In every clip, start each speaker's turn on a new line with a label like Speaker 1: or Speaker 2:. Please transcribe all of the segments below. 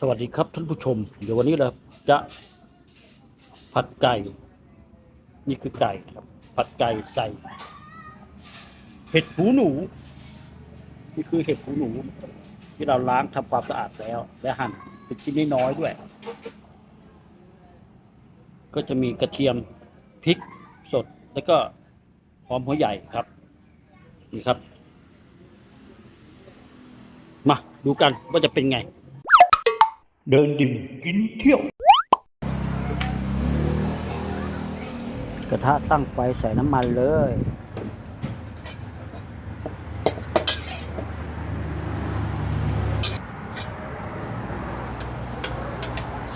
Speaker 1: สวัสดีครับท่านผู้ชม เดี๋ยววันนี้เราจะผัดไก่ นี่คือไก่ครับ ผัดไก่ใส่เห็ดหูหนู นี่คือเห็ดหูหนู ที่เราล้างทำความสะอาดแล้ว และหั่นเป็นชิ้นน้อยๆด้วย ก็จะมีกระเทียมพริกสดแล้วก็หอมหัวใหญ่ครับ นี่ครับ มาดูกันว่าจะเป็นไง เดินดิ่งกินเที่ยว กระทะตั้งไฟใส่น้ำมันเลย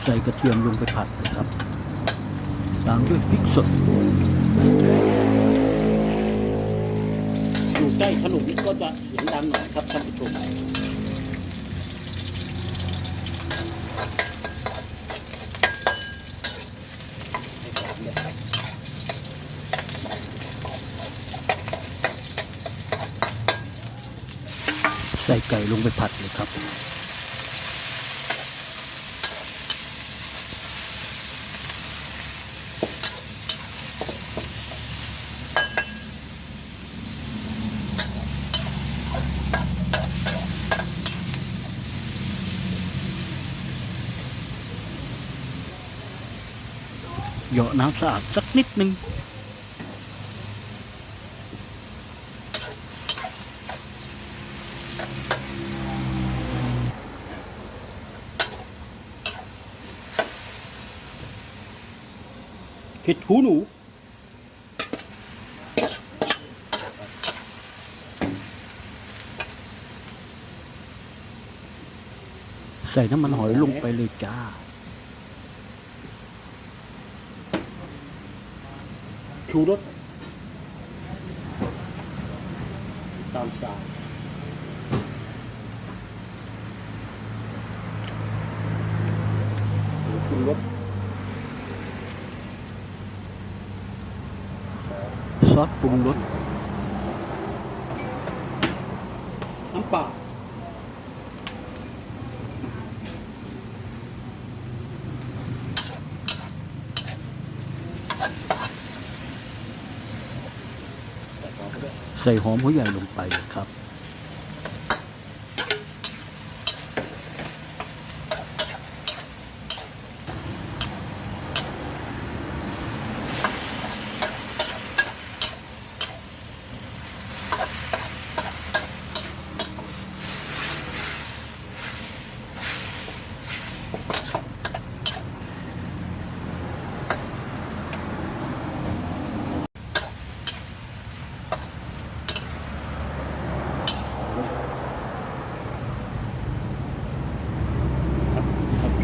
Speaker 1: ใส่กระเทียมลงไปผัดนะครับ ตามด้วยพริกสดอยู่ใกล้ขนมก็จะเสียงดังหน่อยครับท่านผู้ชม ใส่ไก่ลงไปผัดเลยครับ เหยาะน้ำสะอาดสักนิดนึง เห็ดหูหนูใส่น้ำมันหอยลงไปเลยจ้า ชูรสตามสาย ซอสปรุงรสน้ำเปล่าใส่หอมหัวใหญ่ลงไปครับ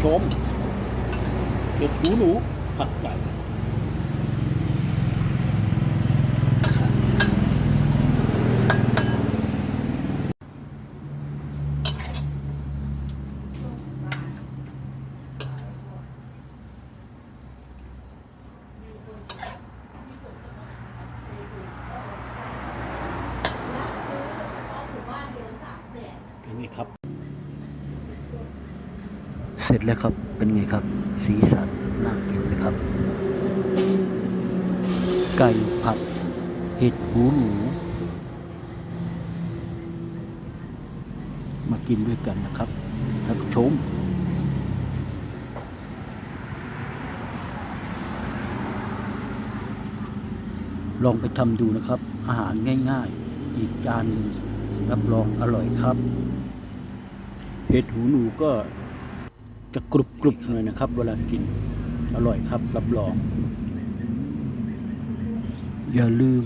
Speaker 1: ชม เห็ดหูหนูผัดไก่เป็นไงครับ เสร็จแล้วครับเป็นไงครับ สีสันน่ากินไหมครับ ไก่ผัดเห็ดหูหนูมากินด้วยกันนะครับท่านผู้ชมลองไปทำดูนะครับ อาหารง่ายๆ อีกจานนึงรับรองอร่อยครับ เห็ดหูหนูก็ จะกรุบกรุบหน่อยนะครับ เวลากินอร่อยครับ รับรอง อย่าลืม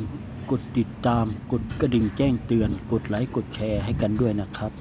Speaker 1: กดติดตามกดกระดิ่งแจ้งเตือน กดไลค์กดแชร์ให้กันด้วยนะครับ